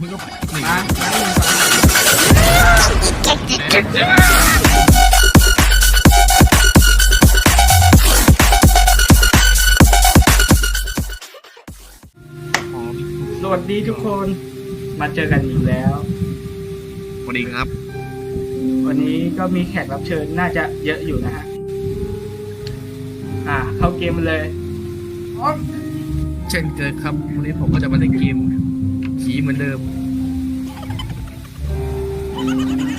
มึงก็หนีมามาอ๋อสวัสดีทุกคน มาเจอกันอีกแล้ว สวัสดีครับ วันนี้ก็มีแขกรับเชิญน่าจะเยอะอยู่นะฮะ อ่า เข้าเกมเลย เช่นเคยครับ วันนี้ผมก็จะมาเล่นเกม ผีเหมือนเดิม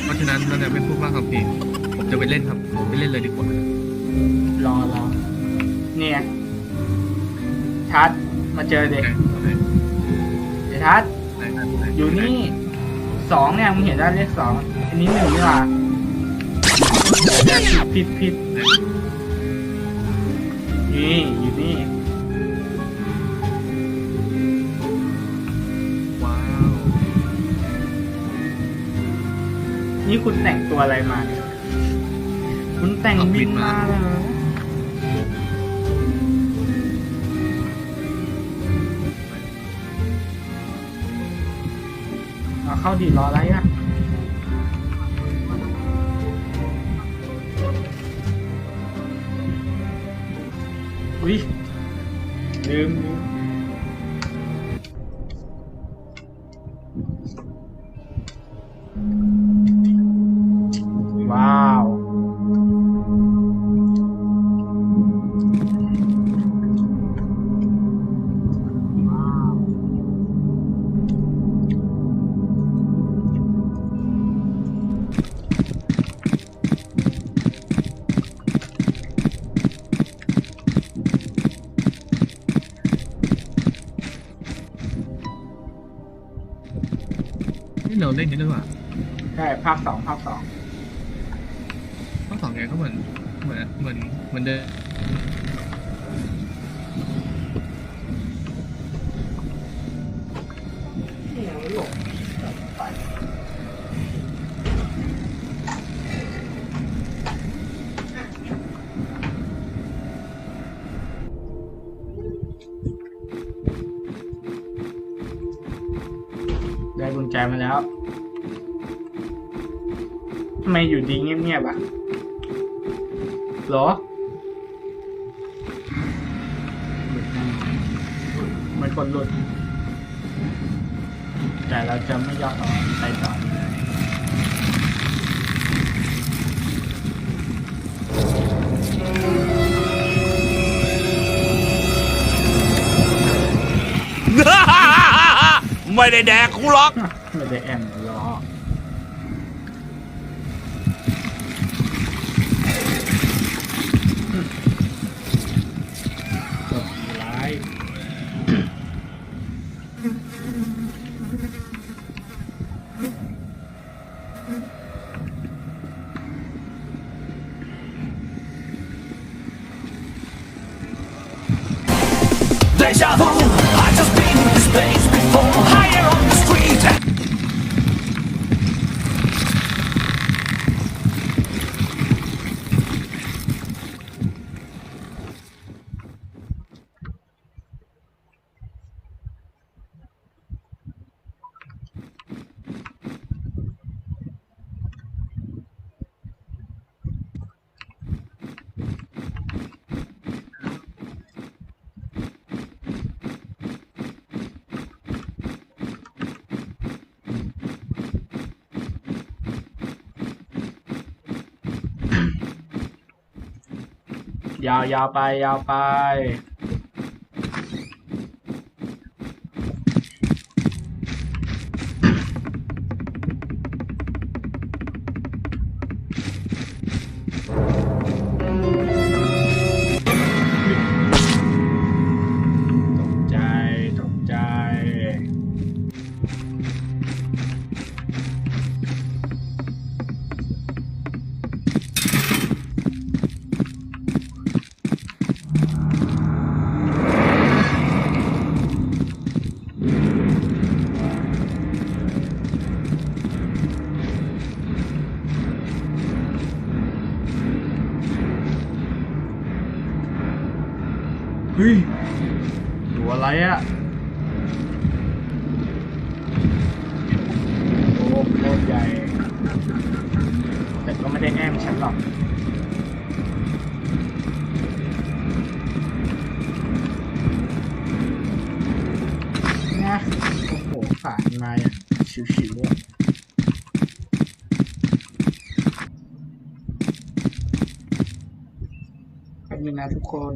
เพราะฉะนั้นเราจะไม่พูดมากครับพี่ผมจะไปเล่นครับไปเล่นเลยดีกว่ารอรอเนี่ยทัดมาเจอเด็กได้เดี๋ยวทัดได้ได้ได้อยู่นี่สองเนี่ยมึงเห็นได้เลขสองอันนี้หนึ่งนี่หว่าผิดผิดนี่อยู่นี่ นี่คุณแต่งตัวอะไรมาเนี่ยคุณแต่งบินมาเหรอเอาเข้าดีรออะไรอะอุ้ยลืมลืม แจมาแล้วทำไมอยู่ดีเงียบๆอะหรอหลุดแน่มันคนหลุด แต่เราจะไม่ยอมไปต่อไม่ได้แดกกูหรอก ไม่ ยาวยาวไปยาวไป ได้แอมฉันหรอกนะโอ้โหผ่านมาอย่างชิวๆอะแป๊บนึงนะทุกคน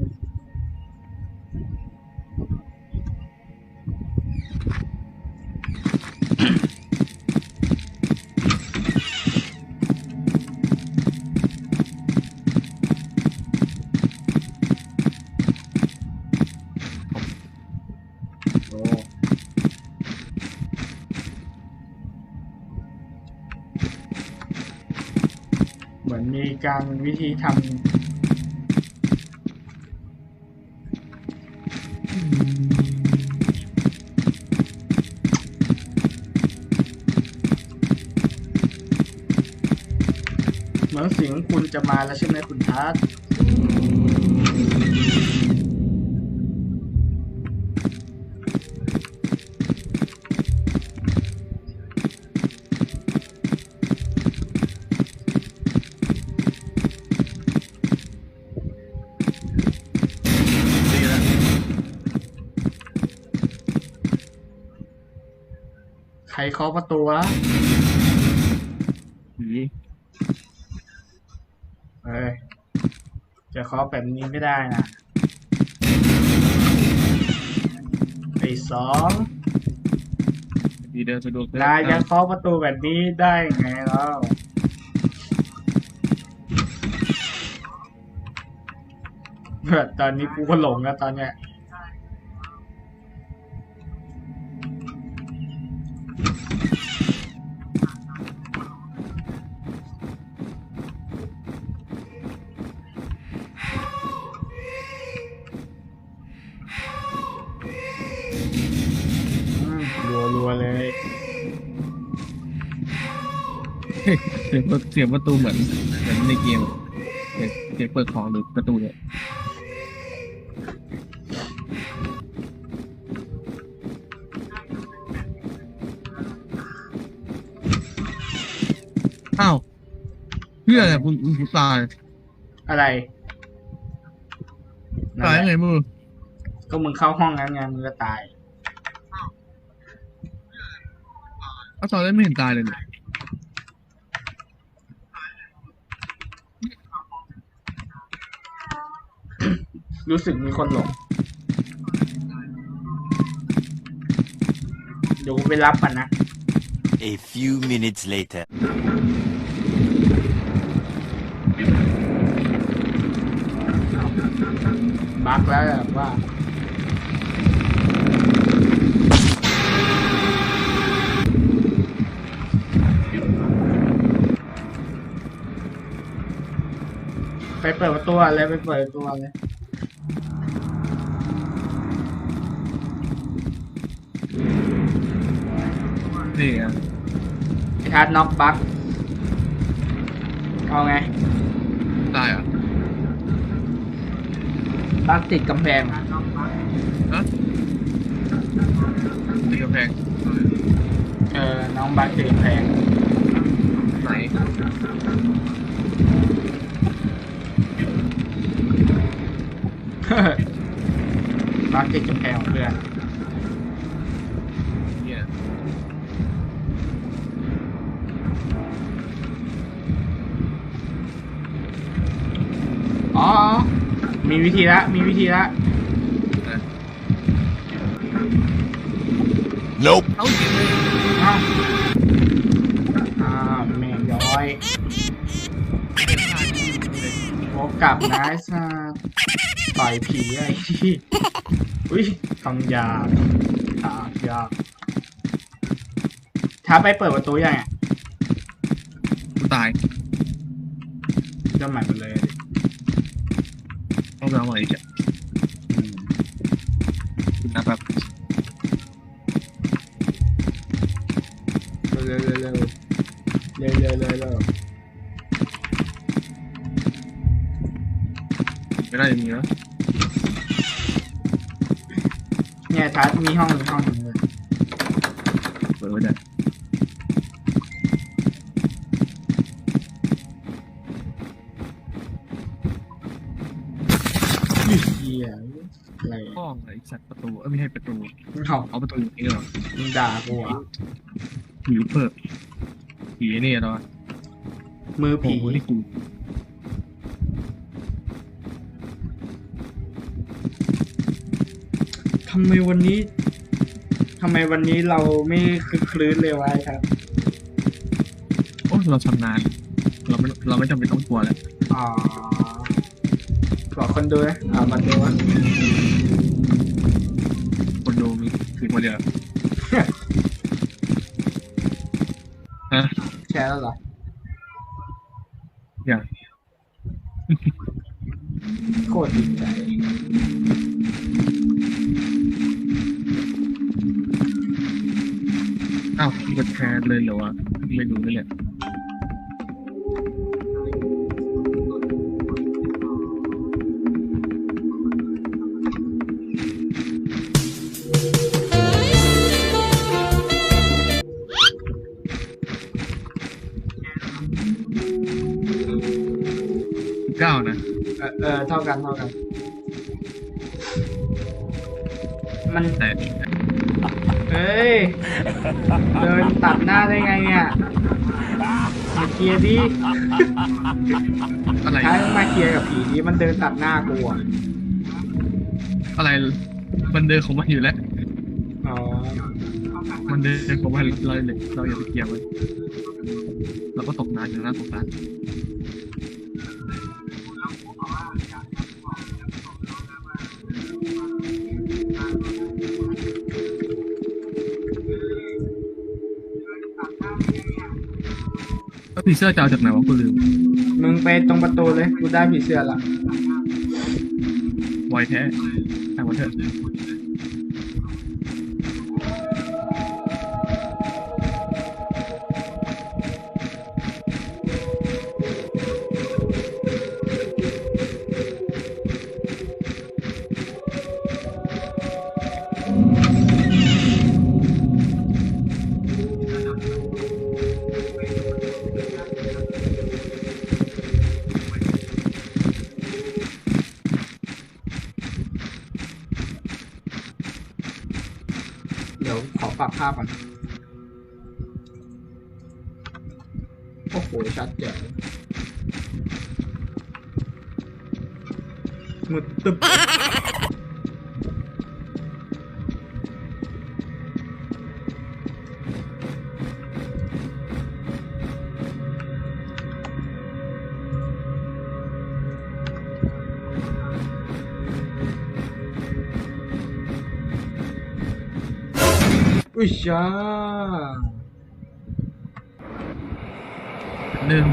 เหมือนมีการวิธีทำเหมือนเสียงคุณจะมาแล้วใช่ไหมคุณทัศน์ ใครเคาะประตูวะผีเอ้ยจะเคาะแบบนี้ไม่ได้นะไอ้สองผีเดินสะดวกนายจะเคาะประตูแบบนี้ได้ไงเล่าเพื่อตอนนี้กูก็หลงแล้วตอนเนี้ย รัวๆเลยเสียงเสียงประตูเหมือนเหมือนในเกมเสียงเสียงเปิดของหรือประตูเนี่ยอ้าวเพื่ออะไรคุณคุณตายอะไรตายยังไงมือก็มึงเข้าห้องนั้นไงมึงก็ตาย อ้าวตอนแรกไม่เห็นตายเลยเนี่ยรู้สึกมีคนหลงเดี๋ยวกูไปรับมันนะ A few minutes later. บักแล้วแบบว่า เปิดประตูอะไรไปเปิดประตูอะไรนี่ไงไอ้ทัดน็อกบักเอาไงตายเหรอะบักติดกำแพงฮะตีกำแพงเออน้องบักติดกำแพงไหน บักติดกำแพงของเพื่อนเนี่ยอ๋อ มีวิธีละ มีวิธีละนะ Nope. กลับนะไอ้สัสต่อยผีไอ้ที่อุ้ยคำหยาบถากยากถ้าไปเปิดประตูยังไงกูตายเริ่มใหม่หมดเลยต้องไปเอาใหม่อีกอะ น่าจมีแล้วเนี่ยทัดมีห้องมีห้องหนึ่งเลยเปิดไว้เนี่ยเหี้อะไรห้องไอ้สัตว์ประตูเออไม่ให้ประตูมึงเขาเอาประตูอย่างนี้เหรอมึงด่ากูเหรอะผีเปิดผีนี่เหรอมือผีโนี่กูำไมวันนี้ทำไมวันนี้เราไม่คึกคลื้นเลยวะไอ้ครับ โอ้เราชำนาญเราไม่เราไม่จำเป็นต้องกลัวแล้วอ๋อบอกคนดูนะอ่ามาดูว่าคนดูมีผีคนเดียวฮะแชร์แล้วเหรอ อย่างโคตรดีใจ อ้าวกดแชร์เลยเหรอวะไม่ดูเลยแหละเก้านะ เออเออเท่ากันเท่ากัน มันแต่เฮ้ย เดินตัดหน้าได้ไงเนี่ยมาเคลียร์ดิอะไร ใช้มาเคลียร์กับผีนี้มันเดินตัดหน้ากูอะอะไร มันเดินของมันอยู่แล้ว อ๋อ มันเดินของมันเราเลยเราอย่าไปเกี่ยวมันเราก็ตกน้ำอยู่นะตกน้ำ ผีเสื้อจะเอาจากไหนวะกูลืมมึงไปตรงประตูเลย กูได้ผีเสื้อละไวแท้ทางวันเถอะ ข อุ้ยจ้าเดิม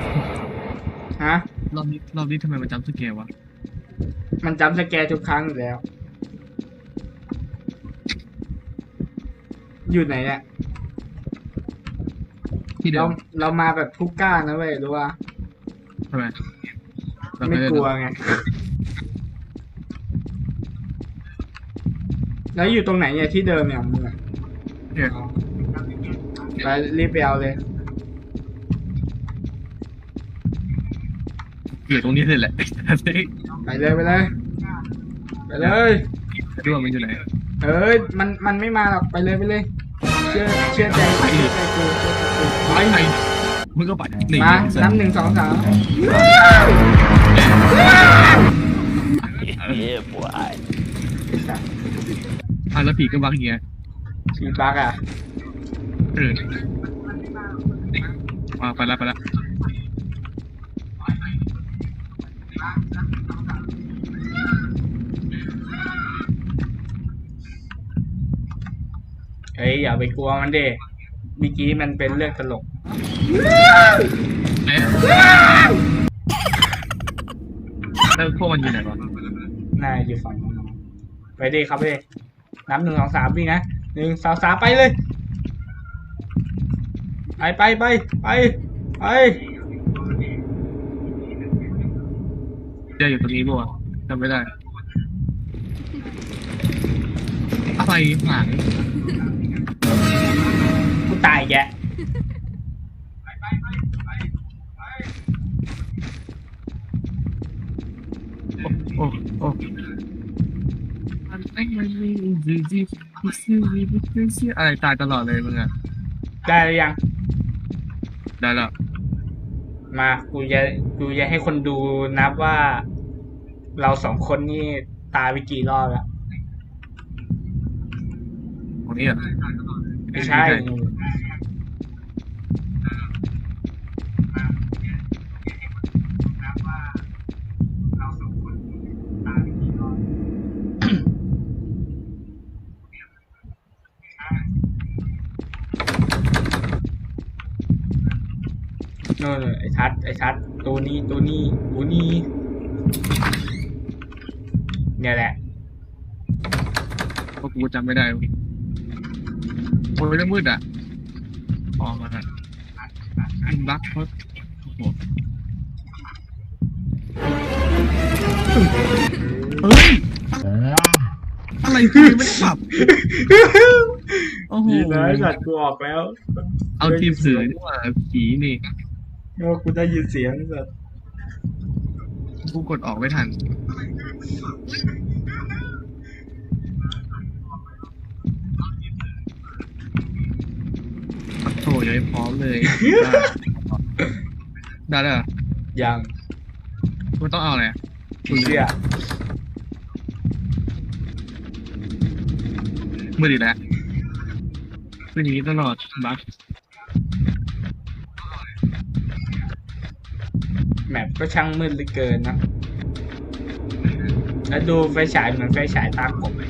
ฮะ รอบนี้รอบนี้ทำไมมันจำสเกลวะ มันจำสแกร์ทุกครั้งอยู่แล้ว อยู่ไหนเนี่ยที่เดิเรามเรามาแบบทุกกล้านะเว้ยรู้ว่า ทำไมเราไม่ด้กลัวไง แล้วอยู่ตรงไหนเนี่ยที่เดิมเนี่ยมึงอะ เนี่ยอ๋อไปรีบไปเอาเลยอยู่ตรงนี้เลยแหละไปเลยไปเลยไปเลยดูว่ามันอยู่ไหนเอ้ยมันมันไม่มาหรอกไปเลยไปเลย เชื่อเชื่อใจเชื่อใจกูเชื่อใจกูไปไอ้มึงก็ไปนี่มานับหนึ่งสองสาม Yeah, boy. อะแล้วผีก็บักอย่างเงี้ย สีบักอะเออมาไปละไปละเฮ้ยอย่าไปกลัวมันเด็เมื่อกี้มันเป็นเรื่องตลกเอ๊ะแล้วพวกมันอยู่ไหนวะน่าอยู่ฝั่งนู้นไปดิครับไปดินับหนึ่งสองสามวิ่งนะ หนึ่งสองสามไปเลย ไปไปไปไปไปเจออยู่ตรงนี้ปะวะจำไม่ได้ อะไรหางกูตายแกะโอ้โอ้โอ้มันไอ้ อะไรตายตลอดเลยมึงอะได้หรือยัง ได้แล้วมากูจะกูจะให้คนดูนับว่า เราสองคนนี่ตายไปกี่รอบแล้วตรงนี้อะไม่ใช่ น่นๆไอ้ทัด ไอ้ทัด ตัวนี้ ตัวนี้ตัวนี้ เนี่ยแหละเพราะกูจำไม่ได้เว้ยโอ้ยเรื่องมืดอะออกมาอะอินบักเพราะโอ้โหเฮ้ย อะไรคือไม่ได้ปรับโอ้โห ดีนะไอ้สัตว์กูออกแล้ว เอาทีมเสือดีกว่าผีนี่ โอ้กูได้ยินเสียงไอ้สัตว์กูกดออกไม่ทัน ปัดโถยังไม่พร้อมเลย ได้ได้เหรอยังกูต้องเอาอะไรอะผีเสื้อมือดีแล้วเป็นอย่างนี้ตลอดบัก แมปก็ช่างมืดเหลือเกินนะ แล้วดูไฟฉายเหมือนไฟฉายตามผมเลย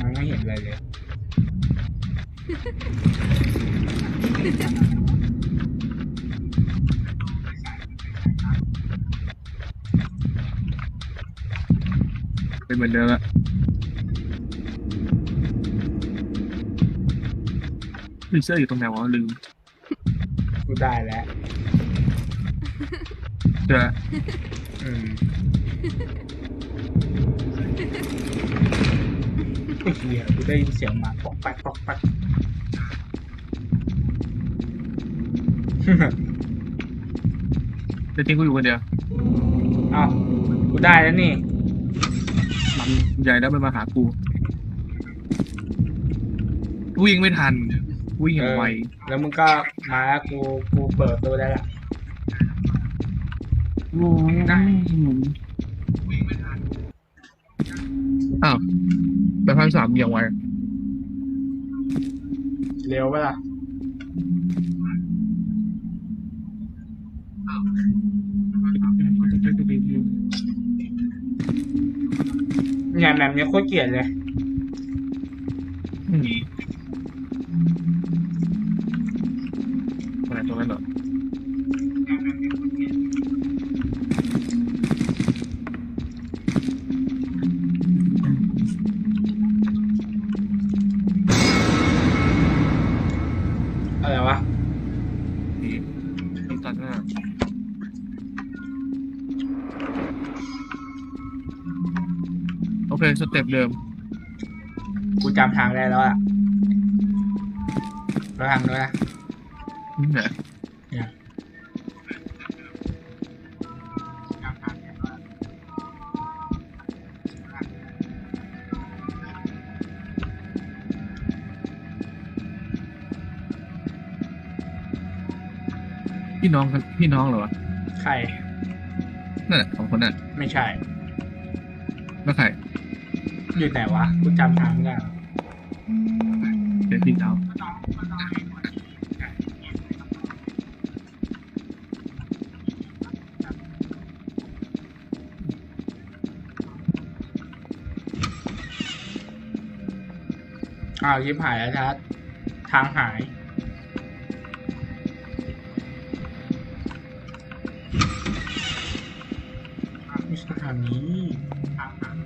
มันไม่เห็นอะไรเลย เป็นเหมือนเดิมละลืมเสื้ออยู่ตรงไหนวะลืม กูได้แล้ว เจออืมไอ้เหี้ยกูได้ยินเสียงหมาปอกแปักปอกแปัก จะทิ้งกูอยู่คนเดียวเอ้ากูได้แล้วนี่ มันใหญ่แล้วมันมาหากูวิ่งไม่ทันวิ่งอย่างไว แล้วมึงก็มาแล้วกูกูเปิดตัวได้ละ ได้อ้าวไปพันสามอย่างไวเร็วปะล่ะเนี่ยแบบนี้โคตรเกลียดเลยอืมอะไรตรงนั้นเหรอ เคสเต็ปเดิม กูจำทางได้แล้วอะแล้วทางด้วยนะนี่แหละเนี่ยพี่น้องกันพี่น้องเหรอวะใคร นั่นแหละสองคนนั่นไม่ใช่ แล้วใคร อยู่ไหนวะกูจำทางไม่ได้เป็นพี่สาวอ้าวยิบหายแล้วทัดทางหายไม่ใช่ทางนี้ทางหาย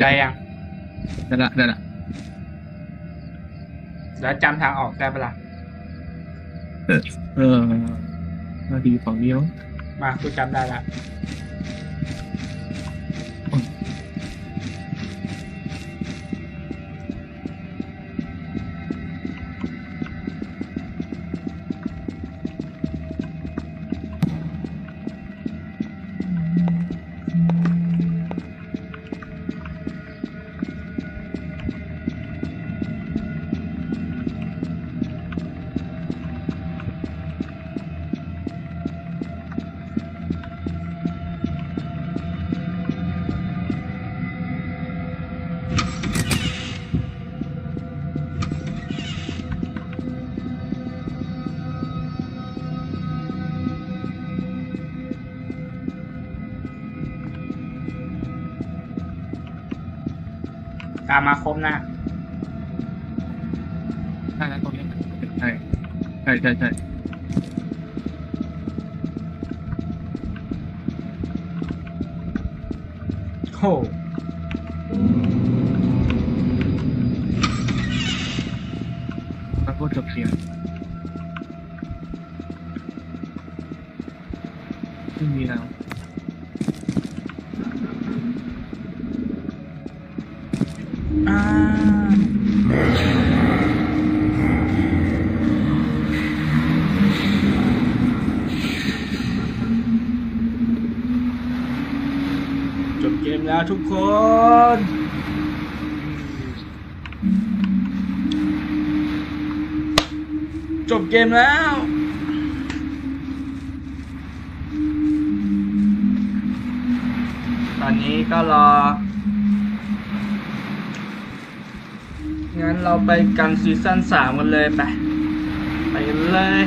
ได้ยังได้ละได้ละแล้วจำทางออกได้ปะล่ะเออนาทีฝั่งนี้มั้งมากูจำได้ละ ตามมาครบนะใช่แล้วตรงนี้ใช่ใช่ใช่ใช่โห แล้วทุกคน จบเกมแล้วตอนนี้ก็รอ งั้นเราไปกันซีซั่นสามกันเลยไป ไปเลย